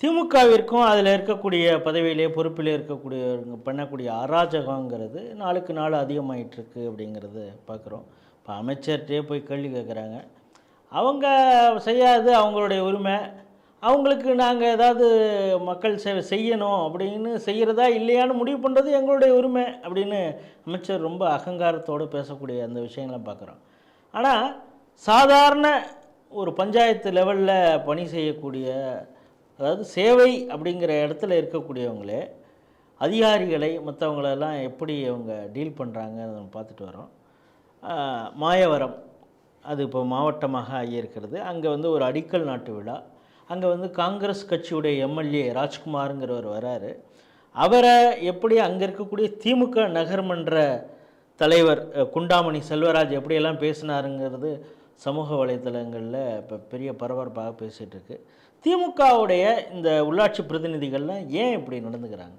திமுகவிற்கும் அதில் இருக்கக்கூடிய பதவியிலே பொறுப்பிலே இருக்கக்கூடிய பண்ணக்கூடிய அராஜகங்கிறது நாளுக்கு நாள் அதிகமாகிட்டுருக்கு அப்படிங்கிறது பார்க்குறோம். இப்போ அமைச்சர்கிட்டே போய் கேள்வி கேட்குறாங்க. அவங்க செய்யாது அவங்களுடைய உரிமை. அவங்களுக்கு நாங்கள் ஏதாவது மக்கள் சேவை செய்யணும் அப்படின்னு செய்கிறதா இல்லையான்னு முடிவு பண்ணுறது எங்களுடைய உரிமை அப்படின்னு அமைச்சர் ரொம்ப அகங்காரத்தோடு பேசக்கூடிய அந்த விஷயங்களை பார்க்குறோம். ஆனால் சாதாரண ஒரு பஞ்சாயத்து லெவலில் பணி செய்யக்கூடிய அதாவது சேவை அப்படிங்கிற இடத்துல இருக்கக்கூடியவங்களே அதிகாரிகளை மற்றவங்களெல்லாம் எப்படி அவங்க டீல் பண்ணுறாங்க நம்ம பார்த்துட்டு வரோம். மாயவரம் அது இப்போ மாவட்டமாக ஆகியிருக்கிறது. அங்கே வந்து ஒரு அடிக்கல் நாட்டு விழா. அங்கே வந்து காங்கிரஸ் கட்சியுடைய எம்எல்ஏ ராஜ்குமாருங்கிறவர் வராரு. அவரை எப்படி அங்கே இருக்கக்கூடிய திமுக நகர்மன்ற தலைவர் குண்டாமணி செல்வராஜ் எப்படியெல்லாம் பேசினாருங்கிறது சமூக வலைத்தளங்களில் இப்போ பெரிய பரபரப்பாக பேசிகிட்டு இருக்குது திமுகவுடைய இந்த உள்ளாட்சி பிரதிநிதிகள்லாம் ஏன் இப்படி நடந்துக்கிறாங்க?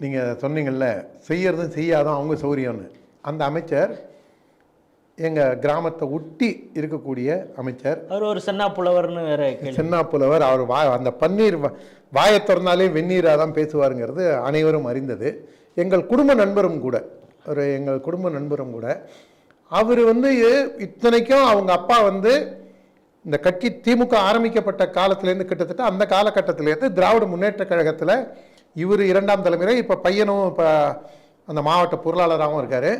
நீங்கள் சொன்னீங்கல்ல செய்யறதும் செய்யாதும் அவங்க சௌரியம்னு. அந்த அமைச்சர் எங்கள் கிராமத்தை ஒட்டி இருக்கக்கூடிய அமைச்சர் அவர் ஒரு சென்னா புலவர்னு வேற சென்னா புலவர் அவர் வா அந்த பன்னீர் வாயை திறந்தாலே வெந்நீராக தான் பேசுவாருங்கிறது அனைவரும் அறிந்தது. எங்கள் குடும்ப நண்பரும் கூட ஒரு எங்கள் குடும்ப நண்பரும் கூட அவர் வந்து இத்தனைக்கும் அவங்க அப்பா வந்து இந்த கட்சி திமுக ஆரம்பிக்கப்பட்ட காலத்திலேருந்து கிட்டத்தட்ட அந்த காலகட்டத்திலேருந்து திராவிட முன்னேற்ற கழகத்தில் இவர் இரண்டாம் தலைமுறை இப்போ பையனும் இப்போ அந்த மாவட்ட பொருளாளராகவும் இருக்கார்.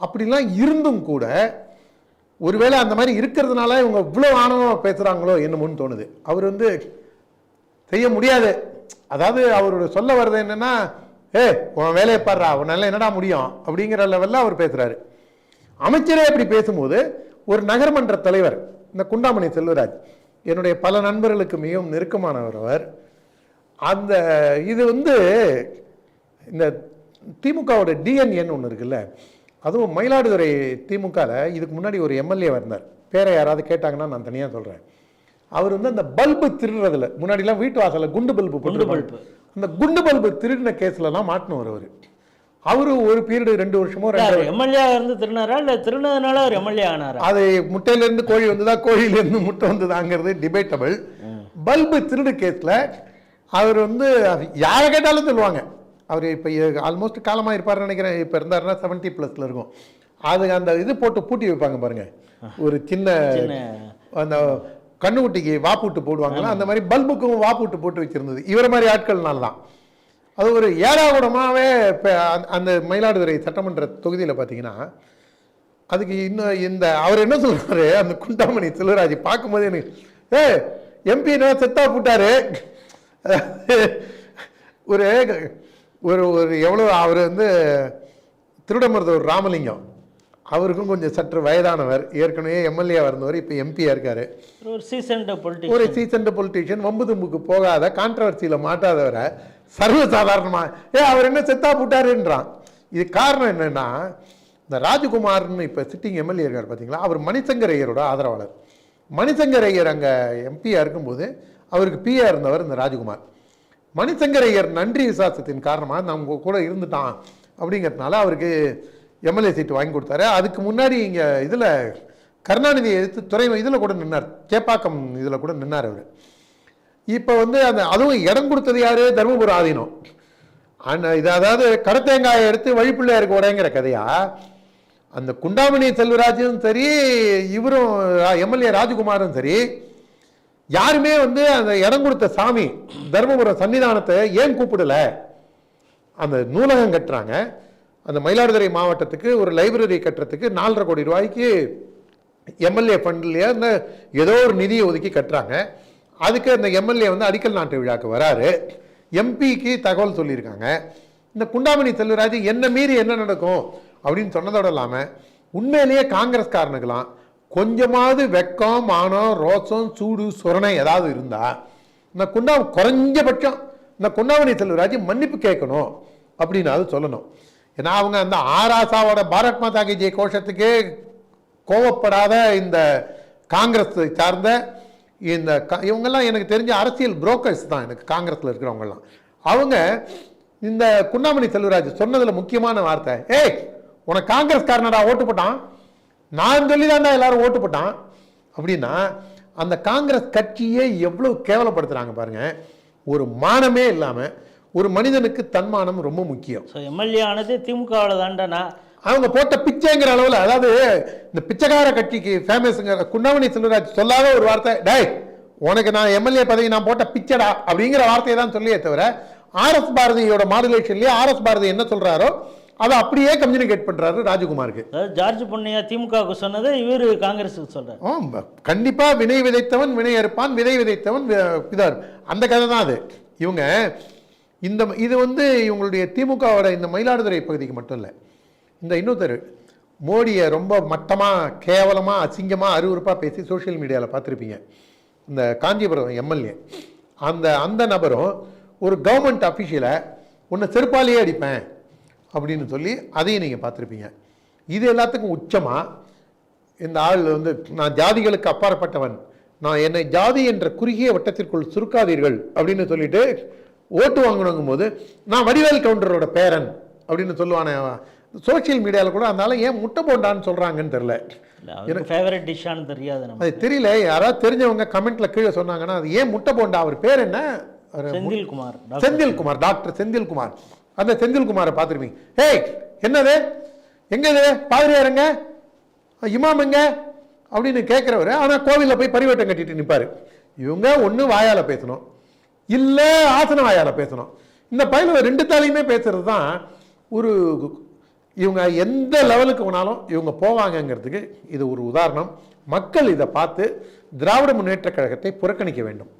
அப்படிலாம் இருந்தும் கூட ஒருவேளை அந்த மாதிரி இருக்கிறதுனால இவங்க இவ்வளோ ஆணவமாக பேசுகிறாங்களோ என்னமோன்னு தோணுது. அவர் வந்து செய்ய முடியாது. அதாவது அவரோட சொல்ல வர்றது என்னென்னா ஏ உன் வேலையை பாடுறா உன்னால என்னடா முடியும்? அப்படிங்கிற லெவலில் அவர் பேசுகிறாரு அமைச்சரே இப்படி பேசும்போது ஒரு நகர்மன்ற தலைவர் இந்த குண்டாமணி செல்வராஜ் என்னுடைய பல நண்பர்களுக்கு மிகவும் நெருக்கமானவர் அவர். அந்த இது வந்து இந்த திமுகவோட டிஎன்ஏன்னு ஒன்று இருக்குல்ல அதுவும் மயிலாடுதுறை திமுகவில் இதுக்கு முன்னாடி ஒரு எம்எல்ஏ இருந்தார். பேரை யாராவது கேட்டாங்கன்னா நான் தனியாக சொல்கிறேன் அவர் வந்து அந்த பல்பு திருடுறதுல முன்னாடிலாம் வீட்டு வாசலில் குண்டு பல்பு குண்டு பல்பு. அந்த குண்டு பல்பு திருடின கேஸ்லலாம் மாட்டினவர் அவர். அவரு ஒரு பீரியடு ரெண்டு வருஷமோ ரெண்டு எம்எல்ஏ இருந்து திருநாரா? இல்லை திருநதுனால அவர் எம்எல்ஏ ஆனாரா? அது முட்டையிலேருந்து கோழி வந்ததா கோழியிலேருந்து முட்டை வந்ததாங்கிறது டிபேட்டபிள் பல்பு திருடு கேஸில் அவர் வந்து யாரை கேட்டாலும் சொல்லுவாங்க. அவர் இப்போ ஆல்மோஸ்ட் காலமாக இருப்பார்னு நினைக்கிறேன். இப்போ இருந்தாருன்னா செவன்ட்டி ப்ளஸில் இருக்கும். அது அந்த இது போட்டு பூட்டி வைப்பாங்க பாருங்க. ஒரு சின்ன அந்த கண்ணுக்குட்டிக்கு வாப்பூட்டு போடுவாங்கல்ல அந்த மாதிரி பல்புக்கும் வாப்பூட்டு போட்டு வச்சிருந்தது. இவர மாதிரி ஆட்கள்னால தான் அது ஒரு ஏழாகுடமாகவே இப்போ அந்த மயிலாடுதுறை சட்டமன்ற தொகுதியில் பார்த்தீங்கன்னா அதுக்கு இன்னும் இந்த அவர் என்ன சொல்றாரு? அந்த குண்டாமணி செல்வராஜ் பார்க்கும்போது எனக்கு ஏ எம்பி என்ன செத்தா போட்டாரு? ஒரு ஒரு ஒரு எவ்வளோ அவர் வந்து திருடமருதவர் ராமலிங்கம். அவருக்கும் கொஞ்சம் சற்று வயதானவர். ஏற்கனவே எம்எல்ஏ இருந்தவர் இப்போ எம்பியாக இருக்காரு. ஒரு சீசன்ட் ஒரு பொலிட்டிக்ஸ் சீசன்ட் பொலிட்டீஷியன் வம்பு தும்புக்கு போகாத கான்ட்ரவர்சியில் மாட்டாதவரை. சர்வசாதாரணமாக ஏ அவர் என்ன செத்தா போட்டாருன்றான். இது காரணம் என்னென்னா இந்த ராஜகுமார்னு இப்போ சிட்டிங் எம்எல்ஏ இருக்கார் பார்த்தீங்களா அவர் மணிசங்கர் ஐயரோட ஆதரவாளர். மணிசங்கர் ஐயர் அங்கே எம்பியாக இருக்கும்போது அவருக்கு பிஏ இருந்தவர் இந்த ராஜகுமார். மணிசங்கர் ஐயர் நன்றி விசுவாசத்தின் காரணமாக நம்ம கூட இருந்துட்டான் அப்படிங்கிறதுனால அவருக்கு எம்எல்ஏ சீட்டு வாங்கி கொடுத்தாரு. அதுக்கு முன்னாடி இங்கே இதில் கருணாநிதியை எதிர்த்து துறை இதில் கூட நின்னார். சேப்பாக்கம் இதில் கூட நின்னார் அவர். இப்போ வந்து அந்த அதுவும் இடம் கொடுத்தது யார்? தருமபுரி ஆதீனம் அந்த இது அதாவது கடத்தேங்காயை எடுத்து வழிப்பிள்ளையாருக்கு உடைங்கிற கதையா? அந்த குண்டாமணி செல்வராஜும் சரி இவரும் எம்எல்ஏ ராஜகுமாரும் சரி யாருமே வந்து அந்த இடம் கொடுத்த சாமி தர்மபுரம் சன்னிதானத்தை ஏன் கூப்பிடல? அந்த நூலகம் கட்டுறாங்க. அந்த மயிலாடுதுறை மாவட்டத்துக்கு ஒரு லைப்ரரி கட்டுறதுக்கு நாலரை கோடி ரூபாய்க்கு எம்எல்ஏ ஃபண்ட்லேயே அந்த ஏதோ ஒரு நிதியை ஒதுக்கி கட்டுறாங்க. அதுக்கு அந்த எம்எல்ஏ வந்து அடிக்கல் நாட்டு விழாக்கு வராரு. எம்பிக்கு தகவல் சொல்லியிருக்காங்க. இந்த குண்டாமணி செல்வராஜ் என்ன மீறி என்ன நடக்கும்? அப்படின்னு சொன்னதோட இல்லாமல் உண்மையிலேயே காங்கிரஸ்காரனுக்கெல்லாம் கொஞ்சமாவது வெக்கம் மானம் ரோசம் சூடு சுரணை ஏதாவது இருந்தால் இந்த குண்டா குறைஞ்சபட்சம் இந்த குண்டாமணி செல்வராஜ் மன்னிப்பு கேட்கணும் அப்படின்னு அது சொல்லணும். ஏன்னா அவங்க அந்த ஆராசாவோட பாரத் மாதா கி ஜெய் கோஷத்துக்கே கோவப்படாத இந்த காங்கிரஸ் சார்ந்த இந்த க- இவங்கெல்லாம் எனக்கு தெரிஞ்ச அரசியல் புரோக்கர்ஸ் தான் எனக்கு காங்கிரஸில் இருக்கிறவங்கெல்லாம். அவங்க இந்த குண்ணாமணி செல்வராஜ் சொன்னதில் முக்கியமான வார்த்தை ஏய் உனக்கு காங்கிரஸ்காரனடா ஓட்டு போட்டான்? நான் சொல்லி தான்டா எல்லாரும் ஓட்டு போட்டான். அப்படின்னா அந்த காங்கிரஸ் கட்சியே எவ்வளோ கேவலப்படுத்துகிறாங்க பாருங்கள் ஒரு மானமே இல்லாமல் ஒரு மனிதனுக்கு தன்மானம் ரொம்ப முக்கியம். ஸோ எம்எல்ஏ ஆனது திமுகவில் தாண்டனா அவங்க போட்ட பிச்சைங்கிற அளவில் அதாவது இந்த பிச்சைக்கார கட்சிக்கு ஃபேமஸுங்கிற குண்டமணி செல்வராஜ் சொல்லாத ஒரு வார்த்தை டேய் உனக்கு நான் எம்எல்ஏ பதவி நான் போட்ட பிச்சைடா அப்படிங்கிற வார்த்தையை தான் சொல்லியே தவிர ஆர்எஸ் பாரதியோட மாடுலேஷன்லேயே ஆர்எஸ் பாரதி என்ன சொல்றாரோ அதை அப்படியே கம்யூனிகேட் பண்றாரு ராஜகுமாருக்கு. ஜார்ஜ் பொன்னையா திமுகவுக்கு சொன்னதை இவர் காங்கிரஸுக்கு சொல்றாரு. ஆம் கண்டிப்பா வினை விதைத்தவன் வினை அறுப்பான் விதை விதைத்தவன் வி- இதா இருப்பான். அந்த கதை தான் அது. இவங்க இந்த இது வந்து இவங்களுடைய திமுகவோட இந்த மயிலாடுதுறை பகுதிக்கு மட்டும் இல்லை இந்த இன்னொருத்தர் மோடியை ரொம்ப மட்டமாக கேவலமாக அசிங்கமாக அருவருப்பாக பேசி சோஷியல் மீடியாவில் பார்த்துருப்பீங்க. இந்த காஞ்சிபுரம் எம்எல்ஏ. அந்த அந்த நபரும் ஒரு கவர்மெண்ட் அஃபிஷியலை உன்னை செருப்பாலேயே அடிப்பேன் அப்படின்னு சொல்லி அதையும் நீங்கள் பார்த்துருப்பீங்க. இது எல்லாத்துக்கும் உச்சமாக இந்த ஆள் வந்து நான் ஜாதிகளுக்கு அப்பாற்பட்டவன். நான் என்னை ஜாதி என்ற குறுகிய வட்டத்திற்குள் சுருக்காதீர்கள் அப்படின்னு சொல்லிட்டு ஓட்டு வாங்கணுங்கும் போது நான் வடிவேல் கவுண்டரோட பேரன் அப்படின்னு சொல்லுவானே சோஷியல் மீடியாவில் கூட அதனால ஏன் முட்டை போண்டான்னு சொல்கிறாங்கன்னு தெரில ஃபேவரட் டிஷ்ஷானு தெரியாது அது தெரியல. யாராவது தெரிஞ்சவங்க கமெண்ட்ல கீழே சொன்னாங்கன்னா அது ஏன் முட்டை போண்டா? அவர் பேர் என்ன? செந்தில்குமார் செந்தில்குமார் டாக்டர் செந்தில்குமார். அந்த செந்தில்குமாரை பார்த்துருப்பீங்க. ஏய் என்னது? எங்க இது பாதிரியாருங்க இமாம் எங்க? அப்படின்னு கேட்குறவர் ஆனால் கோவிலில் போய் பரிவட்டம் கட்டிட்டு நிற்பாரு இவங்க ஒன்று வாயால பேசணும். இல்லை ஆசன வாயால பேசணும். இந்த பயில ரெண்டு தாலையுமே பேசுறது தான் ஒரு இவங்க எந்த லெவலுக்கு வேணாலும் இவங்க போவாங்கங்கிறதுக்கு இது ஒரு உதாரணம். மக்கள் இதை பார்த்து திராவிட முன்னேற்றக் கழகத்தை புறக்கணிக்க வேண்டும்.